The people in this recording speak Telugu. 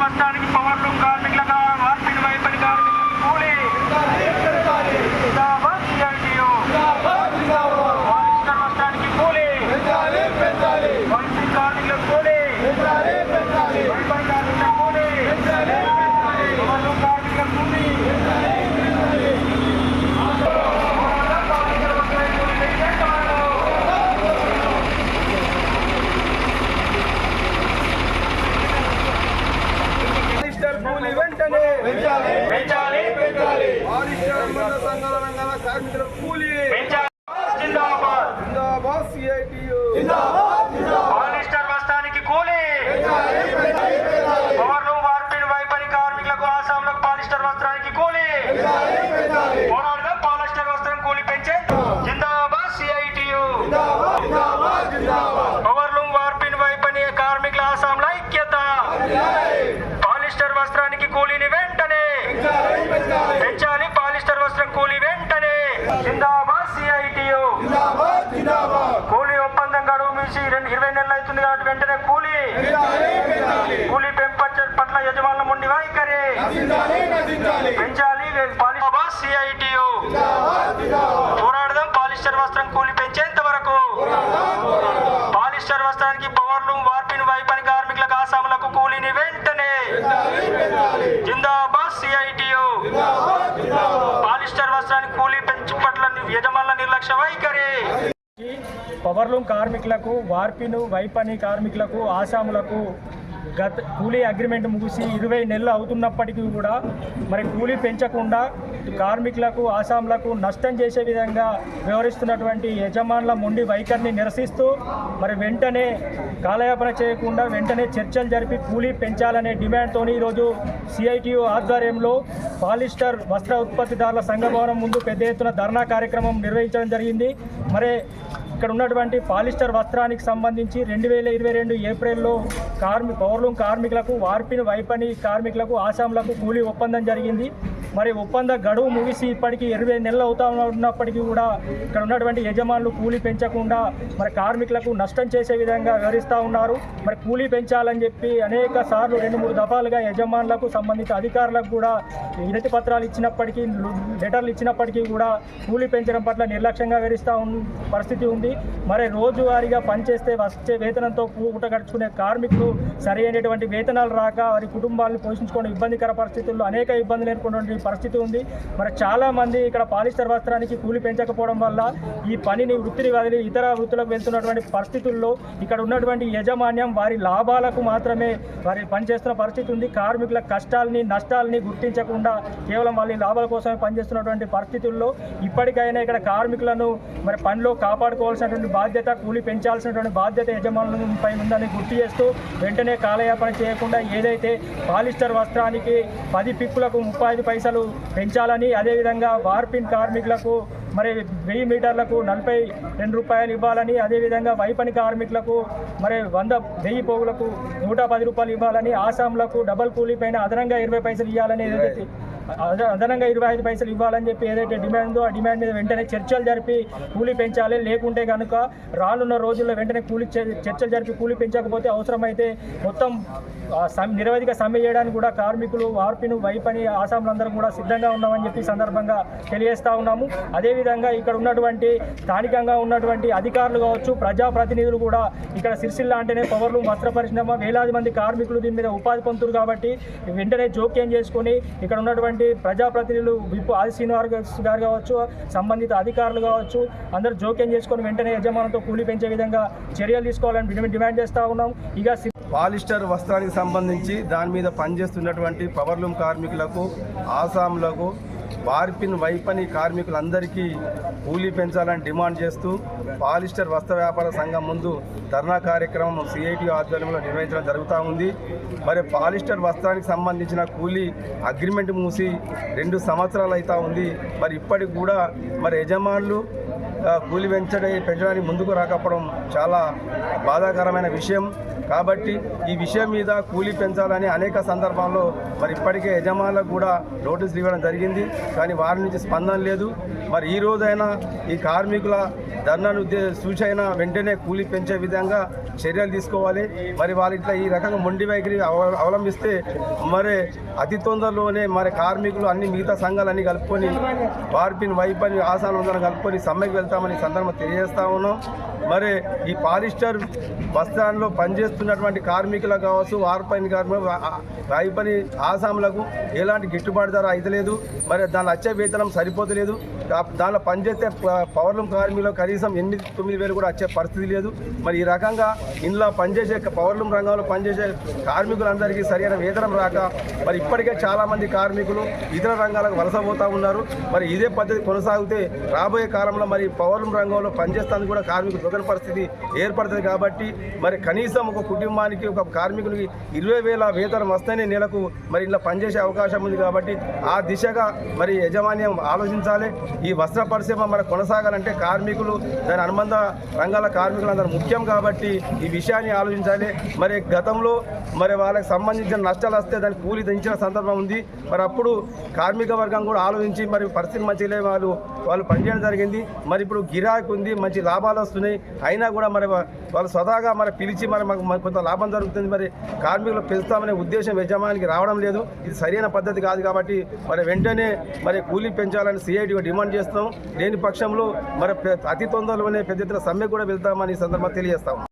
Pantani. అనుబంధ సంఘాల రంగాల కార్మికుల కూలీ పెంచాలి జిందాబాద్ జిందాబాద్ సిఐటియు పాలిస్టర్ బస్తానికి కూలీ పవర్లు మార్పిడి వైపరి కార్మికులకు ఆసాంలకు పాలిస్టర్ వస్త్రానికి కూలీ పోరాడుగా పాలిస్టర్ వస్త్రం కూలీ పెంచే జిందాబాద్ సిఐటియు పవర్లు మార్పిడి వైపరి కార్మికుల ఆసాంల ఐక్యత పాలిస్టర్ వస్త్రానికి కూలీని వెంటనే పెంచాలి పాలిస్టర్ వస్త్రం కూలీ వెంటనే జిందాబాద్ సిఐటియు కూలీ ఒప్పందం గడువు మించి రెండు ఇరవై నెలలు అవుతుంది కాబట్టి వెంటనే కూలీ. కూలీ పెంపచ్చ పట్ల యజమానుల ముండి వైఖరి. పెంచాలి సిఐటియు పోరాడదాం పాలిస్టర్ వస్త్రం కూలీ పెంచేంత వరకు. పాలిస్టర్ వస్త్రానికి పవర్లు వార్పిన్ వైపని కార్మికులకు ఆసాములకు కూలీని వెంటనే. జిందాబాద్ సిఐటియు పాలిస్టర్ వస్త్రానికి కూలీ పెంచు పట్ల యజమానుల నిర్లక్ష్య వైఖరి. పవర్లూమ్ కార్మికులకు వార్పిను వైపని కార్మికులకు ఆసాములకు గత కూలీ అగ్రిమెంట్ ముగిసి ఇరవై నెలలు అవుతున్నప్పటికీ కూడా మరి కూలీ పెంచకుండా కార్మికులకు ఆసాంలకు నష్టం చేసే విధంగా వ్యవహరిస్తున్నటువంటి యజమానుల మొండి వైఖరిని నిరసిస్తూ మరి వెంటనే కాలయాపన చేయకుండా వెంటనే చర్చలు జరిపి కూలీ పెంచాలనే డిమాండ్తో ఈరోజు సిఐటియు ఆధ్వర్యంలో పాలిస్టర్ వస్త్ర ఉత్పత్తిదారుల సంఘ భవనం ముందు పెద్ద ఎత్తున ధర్నా కార్యక్రమం నిర్వహించడం జరిగింది. మరి ఇక్కడ ఉన్నటువంటి పాలిస్టర్ వస్త్రానికి సంబంధించి రెండు వేల ఇరవై రెండు ఏప్రిల్లో కార్మి పౌర్లూం కార్మికులకు వార్పిన వైపని కార్మికులకు ఆసాంలకు కూలీ ఒప్పందం జరిగింది. మరి ఒప్పంద గడువు ముగిసి ఇప్పటికీ ఇరవై నెలలు అవుతా ఉన్నప్పటికీ కూడా ఇక్కడ ఉన్నటువంటి యజమానులు కూలీ పెంచకుండా మరి కార్మికులకు నష్టం చేసే విధంగా వివరిస్తూ ఉన్నారు. మరి కూలీ పెంచాలని చెప్పి అనేక సార్లు రెండు మూడు దఫాలుగా యజమానులకు సంబంధించిన అధికారులకు కూడా వినతి పత్రాలు ఇచ్చినప్పటికీ లెటర్లు ఇచ్చినప్పటికీ కూడా కూలీ పెంచడం పట్ల నిర్లక్ష్యంగా వివరిస్తూ ఉన్న పరిస్థితి ఉంది. మరి రోజువారీగా పనిచేస్తే వచ్చే వేతనంతో పూట గడుచుకునే కార్మికులు సరైనటువంటి వేతనాలు రాక వారి కుటుంబాలను పోషించుకోవడం ఇబ్బందికర పరిస్థితుల్లో అనేక ఇబ్బందులు ఎదుర్కొన్నటువంటి పరిస్థితి ఉంది. మరి చాలా మంది ఇక్కడ పాలిస్టర్ వస్త్రానికి కూలి పెంచకపోవడం వల్ల ఈ పనిని వృత్తిని వదిలి ఇతర వృత్తులకు వెళ్తున్నటువంటి పరిస్థితుల్లో ఇక్కడ ఉన్నటువంటి యజమాన్యం వారి లాభాలకు మాత్రమే వారి పనిచేస్తున్న పరిస్థితి ఉంది. కార్మికుల కష్టాలని నష్టాలని గుర్తించకుండా కేవలం వాళ్ళ లాభాల కోసమే పనిచేస్తున్నటువంటి పరిస్థితుల్లో ఇప్పటికైనా ఇక్కడ కార్మికులను మరి పనిలో కాపాడుకోవాల్సినటువంటి బాధ్యత కూలి పెంచాల్సినటువంటి బాధ్యత యజమానులపై ఉందని గుర్తు చేస్తూ వెంటనే కాలయాపన చేయకుండా ఏదైతే పాలిస్టర్ వస్త్రానికి పది పిక్కులకు ముప్పై ఐదు పైసలు పెంచాలని అదేవిధంగా వార్పిన్ కార్మికులకు మరి వెయ్యి మీటర్లకు నలభై రెండు రూపాయలు ఇవ్వాలని అదేవిధంగా వైపని కార్మికులకు మరి వంద వెయ్యి పోగులకు నూట పది రూపాయలు ఇవ్వాలని ఆసాంలకు డబల్ కూలీ పైన అదనంగా ఇరవై పైసలు ఇవ్వాలని ఏదైతే అదనంగా ఇరవై ఐదు పైసలు ఇవ్వాలని చెప్పి ఏదైతే డిమాండ్ ఉందో ఆ డిమాండ్ మీద వెంటనే చర్చలు జరిపి కూలీ పెంచాలి. లేకుంటే కనుక రానున్న రోజుల్లో వెంటనే కూలీ చే- చర్చలు జరిపి కూలీ పెంచకపోతే అవసరమైతే మొత్తం నిరవధిక సమ్మె చేయడానికి కూడా కార్మికులు వార్పిను వైపని ఆసాములందరూ కూడా సిద్ధంగా ఉన్నామని చెప్పి సందర్భంగా తెలియజేస్తా ఉన్నాము. అదేవిధంగా ఇక్కడ ఉన్నటువంటి స్థానికంగా ఉన్నటువంటి అధికారులు కావచ్చు ప్రజాప్రతినిధులు కూడా ఇక్కడ సిరిసిల్ల అంటేనే పవర్లు వస్త్ర పరిశ్రమ వేలాది మంది కార్మికులు దీని మీద ఉపాధి పొందుతున్నారు కాబట్టి వెంటనే జోక్యం చేసుకొని ఇక్కడ ఉన్నటువంటి ప్రజాప్రతినిధులు విప్పు ఆది శ్రీనివాస్ గారు కావచ్చు సంబంధిత అధికారులు కావచ్చు అందరూ జోక్యం చేసుకొని వెంటనే యజమానులతో కూలీ పెంచే విధంగా చర్యలు తీసుకోవాలని డిమాండ్- డిమాండ్ చేస్తూ ఉన్నాం. ఇక సి- పాలిస్టర్ వస్త్రానికి సంబంధించి దాని మీద పనిచేస్తున్నటువంటి పవర్లూమ్ కార్మికులకు ఆసాంలకు బార్పిన్ వైపని కార్మికులందరికీ కూలీ పెంచాలని డిమాండ్ చేస్తూ పాలిస్టర్ వస్త్ర వ్యాపార సంఘం ముందు ధర్నా కార్యక్రమం సిఐటి ఆధ్వర్యంలో నిర్వహించడం జరుగుతూ ఉంది. మరి పాలిస్టర్ వస్త్రానికి సంబంధించిన కూలీ అగ్రిమెంట్ మూసి రెండు సంవత్సరాలు అవుతా ఉంది. మరి ఇప్పటికి కూడా మరి యజమానులు కూలి పెంచడే పెంచడానికి ముందుకు రాకపోవడం చాలా బాధాకరమైన విషయం. కాబట్టి ఈ విషయం మీద కూలీ పెంచాలని అనేక సందర్భాల్లో మరి ఇప్పటికే యజమానులకు కూడా నోటీసులు ఇవ్వడం జరిగింది. కానీ వారి నుంచి స్పందన లేదు. మరి ఈ రోజైనా ఈ కార్మికుల ధర్నాను ఉద్దే వెంటనే కూలీ పెంచే విధంగా చర్యలు తీసుకోవాలి. మరి వాళ్ళ ఇట్లా ఈ రకంగా మొండి వైఖరి అవ- అవలంబిస్తే మరి అతి తొందరలోనే మరి కార్మికులు అన్ని మిగతా సంఘాలన్నీ కలుపుకొని వార్పిన్ వైపని ఆసానందరం కలుపుకొని సమ్మెకి వెళ్తామని సందర్భం తెలియజేస్తా ఉన్నాం. మరి ఈ పాలిస్టర్ బస్టాండ్లో పనిచేస్తున్నటువంటి కార్మికులకు కావచ్చు వార్పని కార్మికులు వైపని ఆసాములకు ఎలాంటి గిట్టుబాటు ధర అయితే లేదు. మరి దాని వచ్చే వేతనం సరిపోతలేదు దానిలో పనిచేసే పవర్లూమ్ కార్మికులు కనీసం ఎనిమిది తొమ్మిది వేలు కూడా వచ్చే పరిస్థితి లేదు. మరి ఈ రకంగా ఇందులో పనిచేసే పవర్లూమ్ రంగంలో పనిచేసే కార్మికులందరికీ సరైన వేతనం రాక మరి ఇప్పటికే చాలామంది కార్మికులు ఇతర రంగాలకు వలస పోతూ ఉన్నారు. మరి ఇదే పద్ధతి కొనసాగితే రాబోయే కాలంలో మరి పవర్లూమ్ రంగంలో పనిచేస్తానికి కూడా కార్మికులు దొరకని పరిస్థితి ఏర్పడుతుంది కాబట్టి మరి కనీసం ఒక కుటుంబానికి ఒక కార్మికులకి ఇరవై వేల వేతనం వస్తేనే నెలకు మరి ఇలా పనిచేసే అవకాశం ఉంది కాబట్టి ఆ దిశగా మరి యజమాన్యం ఆలోచించాలి. ఈ ఈ వస్త్ర పరిశ్రమ మరి కొనసాగాలంటే కార్మికులు దాని అనుబంధ రంగాల కార్మికులందరూ ముఖ్యం కాబట్టి ఈ విషయాన్ని ఆలోచించాలి. మరి గతంలో మరి వాళ్ళకి సంబంధించిన నష్టాలు వస్తే దాన్ని కూలి దించిన సందర్భం ఉంది. మరి అప్పుడు కార్మిక వర్గం కూడా ఆలోచించి మరి పరిస్థితి మంచిగా వాళ్ళు వాళ్ళు పనిచేయడం జరిగింది. మరి ఇప్పుడు గిరాకు ఉంది మంచి లాభాలు వస్తున్నాయి. అయినా కూడా మరి వాళ్ళు స్వతహాగా మరి పిలిచి మరి మాకు కొంత లాభం జరుగుతుంది. మరి కార్మికులు పెంచుతామనే ఉద్దేశం యజమానికి రావడం లేదు. ఇది సరైన పద్ధతి కాదు కాబట్టి మరి వెంటనే మరి కూలీ పెంచాలని సిఐటి డిమాండ్ చేస్తాం లేని పక్షంలో మరి అతి తొందరలోనే పెద్ద ఎత్తున సమ్మె కూడా వెళ్తామని ఈ సందర్భంగా తెలియజేస్తాం.